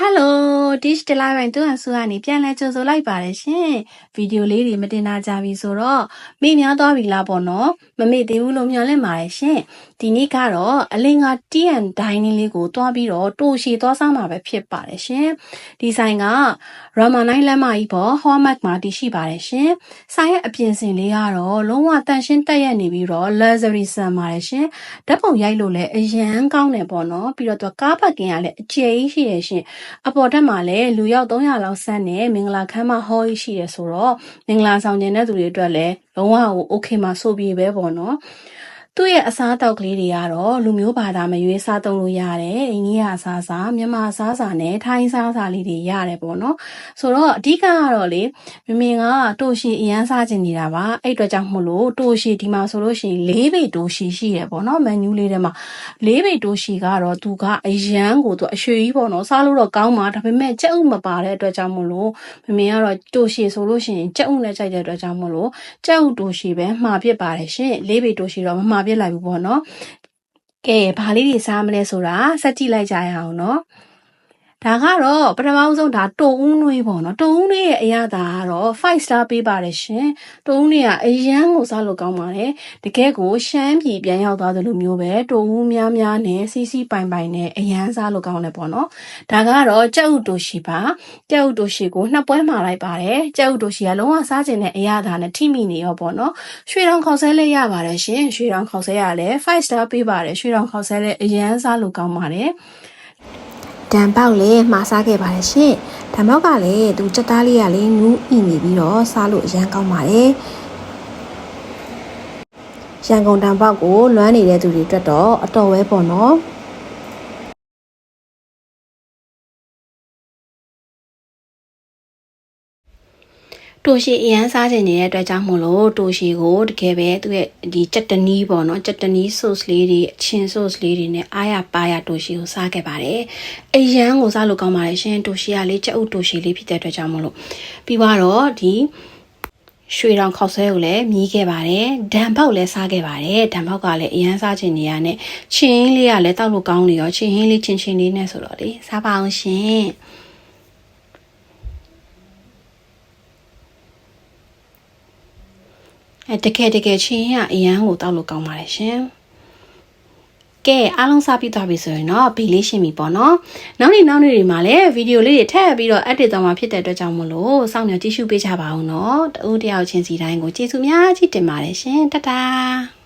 Hello Dish တလိုက်ပိုင်းသူ့အဆူကနေပြန်လဲကြိုဆိုလိုက်ပါတယ်ရှင်ဗီဒီယိုလေးတွေမတင်နာကြပြီဆိုတော့မေ့များသွားပြီလားပေါ့နော်မမေ့သေးဘူးလို့မျှော်လင့်ပါတယ်ရှင်ဒီနေ့ကတော့အလင်က TN dining လေးကိုတွားပြီးတော့တိုရှီသွားစားမှာပဲဖြစ်ပါတယ်ရှင်ဒီဆိုင်က Rama 9လမ်းမကြီးပေါ် Hallmark မှာတည်ရှိပါတယ်ရှင်ဆိုင်ရဲ့အပြင်စင်လေးကတော့လုံးဝတန်ရှင်းတက်ရက်နေပြီးတော့ luxury ဆန်ပါတယ်ရှင်ဓာတ်ပုံရိုက်လို့လည်းအရန်ကောင်းတယ်ပေါ့နော်ပြီးတော့သူကားပတ်ကင်ကလည်းအကျယ်ကြီးရှိတယ်ရှင်အပေါ်တက်မှာလည်းလူရောက်300လောက်ဆန်းနဲ့မင်္ဂလာခမ်းမဟောကြီးရှိတယ်ဆိုတော့မင်္ဂလာဆောင်ကျင်တဲ့သူတွေအတွက်လည်းလုံးဝဟို okay မှာဆိုပြီးပဲပေါ့နော် သူ့ရဲ့အစားအသောက်ကလေးတွေကတော့လူမျိုးဘာသာမရွေးစားသုံးလို့ရတယ်။အိန္ဒိယအစားအစာမြန်မာအစားအစာနဲ့ထိုင်းအစားအစာလေးတွေရတယ်ပေါ့နော်။ဆိုတော့အဓိကကတော့လေမမင်ကတိုရှီအရန်စားချင်နေတာပါ။အဲ့အတွက်ကြောင့်မို့လို့တိုရှီဒီမှာဆိုလို့ရှိရင်၄ပေတိုရှီရှိရပေါ့နော်။မန်နူးလေးထဲမှာ၄ပေတိုရှီကတော့သူကအရန်ကိုသူအရွှေကြီးပေါ့နော်။စားလို့တော့ကောင်းပါဒါပေမဲ့ကြက်ဥမပါတဲ့အတွက်ကြောင့်မို့လို့မမင်ကတော့တိုရှီဆိုလို့ရှိရင်ကြက်ဥနဲ့ကြိုက်တဲ့အတွက်ကြောင့်မို့လို့ကြက်ဥတိုရှီပဲမှာဖြစ်ပါတယ်ရှင်။၄ပေတိုရှီတော့မမှာပြစ်လိုက်ဘူးပေါ့နော်ကဲဘာလေးတွေစားမလဲဆိုတာစက်ကြည့်လိုက်ကြရအောင်နော် ဒါကတော့ပထမဆုံးဒါတုံဦးနွေးပေါ့နော်တုံဦးနွေးရဲ့အရသာကတော့5 star ပေးပါတယ်ရှင်တုံဦးနွေးကအရန်ကိုစားလို့ကောင်းပါတယ်တကယ်ကိုရှမ်းပြည်ပြန်ရောက်သွားသလိုမျိုးပဲတုံဦးများများနဲ့စီစီပိုင်ပိုင်နဲ့အရန်စားလို့ကောင်းတယ်ပေါ့နော်ဒါကတော့ကြက်ဥတိုရှိပါကြက်ဥတိုရှိကိုနှစ်ပွဲမှာလိုက်ပါတယ်ကြက်ဥတိုရှိကလုံးဝစားကျင်တဲ့အရသာနဲ့ထိမိနေရောပေါ့နော်ရွှေတောင်ခေါက်ဆဲလေးရပါတယ်ရှင်ရွှေတောင်ခေါက်ဆဲရလည်း5 star ပေးပါတယ်ရွှေတောင်ခေါက်ဆဲလေးအရန်စားလို့ကောင်းပါတယ် တန်ပေါက်လည်းမှားစားခဲ့ပါတယ်ရှင်။တန်ပေါက်ကလည်းသူစက်သားလေးကလည်းနူးအိနေပြီးတော့စားလို့အရန်ကောင်းပါတယ်။ရန်ကုန်တန်ပေါက်ကိုလွမ်းနေတဲ့သူတွေအတွက်တော့အတော်ဝဲပေါ့နော်။ တိုရှီအရန်စားခြင်းနေတဲ့အတွက်ကြောင့်မို့လို့တိုရှီကိုတကယ်ပဲသူ့ရဲ့ဒီချက်တနီးပေါ့နော်ချက်တနီး sauce လေးတွေအချင်း sauce လေးတွေနဲ့အားရပါရတိုရှီကိုစားခဲ့ပါတယ်အရန်ကိုစားလို့ကောင်းပါတယ်ရှင်တိုရှီကလေးချက်ဥတိုရှီလေးဖြစ်တဲ့အတွက်ကြောင့်မို့လို့ပြီးတော့ဒီရွှေတောင်ခောက်ဆွဲကိုလည်းမြည်ခဲ့ပါတယ်ဒံပေါက်လည်းစားခဲ့ပါတယ်ဒံပေါက်ကလည်းအရန်စားခြင်းနေရနဲ့ချင်းလေးကလည်းတောက်လို့ကောင်းနေရောချင်းဟင်းလေးချင်းချင်းလေးနဲ့ဆိုတော့လေစားပါအောင်ရှင် အဲတကယ်တကယ်ချင်းရအရန်ကိုတောက်လို့ကောင်းပါတယ်ရှင်ကဲအားလုံးစားပြီးသွားပြီဆိုရင်တော့ဘီလေးရှင်းပြီပေါ့နော်နောက်နေ့နောက်နေ့တွေမှာလည်းဗီဒီယိုလေးတွေထည့်ပြီးတော့ edit သွားမှာဖြစ်တဲ့အတွက်ကြောင့်မလို့စောင့်မျှော်ကြည့်ရှုပေးကြပါဦးနော်တူတယောက်ချင်းစီတိုင်းကိုကျေးဇူးများကြီးတင်ပါတယ်ရှင်တတား